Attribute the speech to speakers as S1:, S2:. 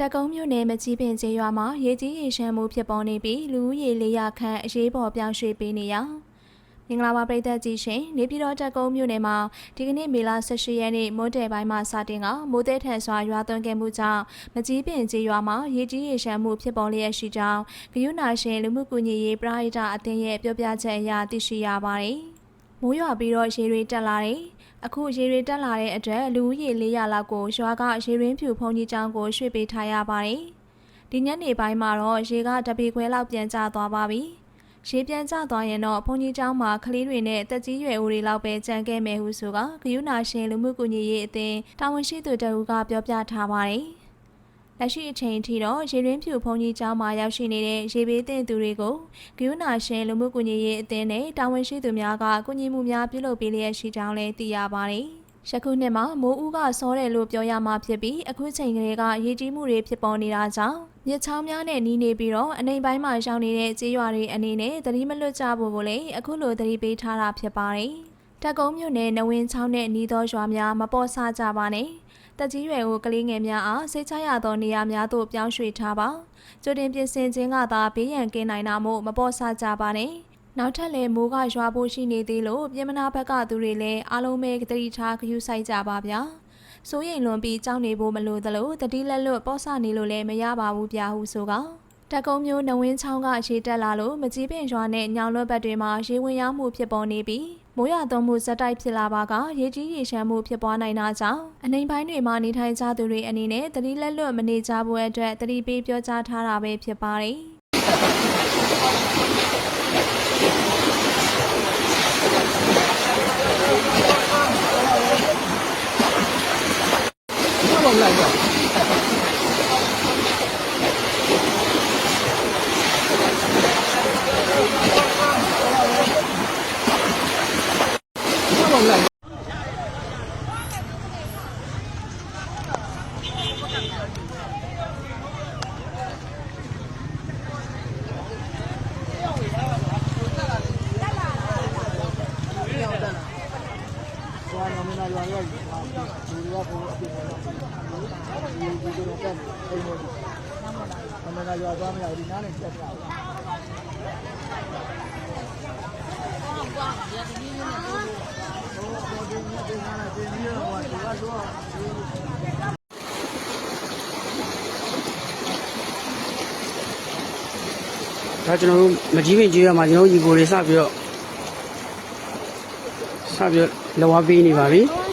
S1: တက်ကုန်းမြို့နယ်မကြီးပင်ကျေးရွာမှာရေကြီးရေရှမ်းမှုဖြစ်ပေါ်နေပြီးလူဦးရေ400ခန့်အရေးပေါ်ပြောင်းရွှေ့ပေးနေရမင်္ဂလာပါပရိသတ်ကြီးရှင်နေပြည်တော်တက်ကုန်းမြို့နယ်မှာဒီကနေ့မေလ18ရက်နေ့မိုးတယ်ပိုင်းမှာစတင်ကမိုးတဲ့ထန်စွာရွာသွန်းခဲ့မှုကြောင့်မကြီးပင်ကျေးရွာမှာရေကြီးရေရှမ်းမှုဖြစ်ပေါ်လျက်ရှိကြောင်းဂယုနာရှင်လူမှုကူညီရေးပရိဟိတအသင်းရဲ့ပြောပြချက်အရသိရှိရပါတယ် မိုးရွာပြီးတော့ရေတွေတက်လာတယ်အခုရေတွေတက်လာတဲ့အတွက်လူဦးရေ400လောက်ကိုရွာကရေရင်းဖြူဖုန်ကြီးကျောင်းကိုရွှေ့ပေးထားရပါတယ်။ဒီညနေပိုင်းမှာတော့ရေကတပေခွဲလောက်ပြန်ကျသွားပါပြီ။ရေပြန်ကျသွားရင်တော့ဖုန်ကြီးကျောင်းမှာကလေးတွေနဲ့တက်ကြီးရွယ်ဦးတွေလောက်ပဲကြံခဲ့မယ်ဟုဆိုကဂယုနာရှင်လူမှုကူညီရေးအသင်းတာဝန်ရှိသူတအူးကပြောပြထားပါတယ်။ လက်ရှိအချိန်ထိတော့ရေရင်းဖြူဖုန်ကြီးကျောင်းမှာရောက်ရှိနေတဲ့ရေဘေးသင့်သူတွေကိုဂယုနာရှင်လူမှုကူညီရေးအသင်းနဲ့တာဝန်ရှိသူများကကူညီမှုများပြုလုပ်ပေးလျက်ရှိကြောင်းလည်းသိရပါတယ်။ယခုနှစ်မှာမိုးဦးကစောတယ်လို့ပြောရမှာဖြစ်ပြီးအခုချိန်ကလေးကရေကြီးမှုတွေဖြစ်ပေါ်နေတာကြောင့်မြစ်ချောင်းများနဲ့နီးနေပြီးတော့အနေပိုင်းမှာရောက်နေတဲ့ကြေးရွာတွေအနေနဲ့သတိမလွတ်ကြဖို့ကိုလည်းအခုလိုသတိပေးထားတာဖြစ်ပါတယ်။ တက်ကုန်းမြို့နယ်နဝင်းချောင်းနဲ့နီးသောရွာများမပေါ်ဆကြပါနဲ့။တက်ကြီးရွယ်ကိုကလေးငယ်များအားစိတ်ချရသောနေရာများသို့ပြောင်းရွှေ့ထားပါ။ကြိုတင်ပြင်ဆင်ခြင်းကသာဘေးရန်ကင်းနိုင်တာမို့မပေါ်ဆကြပါနဲ့။နောက်ထပ်လည်းမိုးကရွာဖို့ရှိနေသေးလို့ပြင်မနာဘက်ကသူတွေလည်းအားလုံးပဲသတိထားဂရုစိုက်ကြပါဗျာ။စိုးရိမ်လွန်ပြီးကြောင်းနေဖို့မလိုသလိုတတိလက်လွတ်ပေါ့ဆနေလို့လည်းမရပါဘူးဗျာဟုဆိုကတက်ကုန်းမျိုးနဝင်းချောင်းကရေတက်လာလို့မကြီးပင်ရွာနဲ့ညောင်လွတ်ဘက်တွေမှာရေဝင်ရောက်မှုဖြစ်ပေါ်နေပြီး မိုးရွာသွန်းမှုဇက်တိုက်ဖြစ်လာပါကရေကြီးရေရှမ်းမှုဖြစ်ပွားနိုင်တာကြောင့်အနိုင်ပိုင်းတွေမှာနေထိုင်ကြသူတွေအနေနဲ့တတိလက်လွတ်မနေကြဖို့အတွက်တတိပေးပြောကြားထားတာပဲဖြစ်ပါတယ်
S2: ကျွမ်းနေမှာရွာရွာလူတွေကကိုအပြစ်ပေါ်တော့ဒီဒီကတော့ကဲအိမ်ပေါ်အမေကရွာသွားမရဘူးဒီနားနဲ့တက်ပြတ
S3: ဒါကျွန်တော်တို့မကြီးပင်ကြီးရမှာကျွန်တော်တို့ညီကိုတွေစပြီးတော့စပြီးတော့လောဝပေးနေပါပြီ
S4: ဟို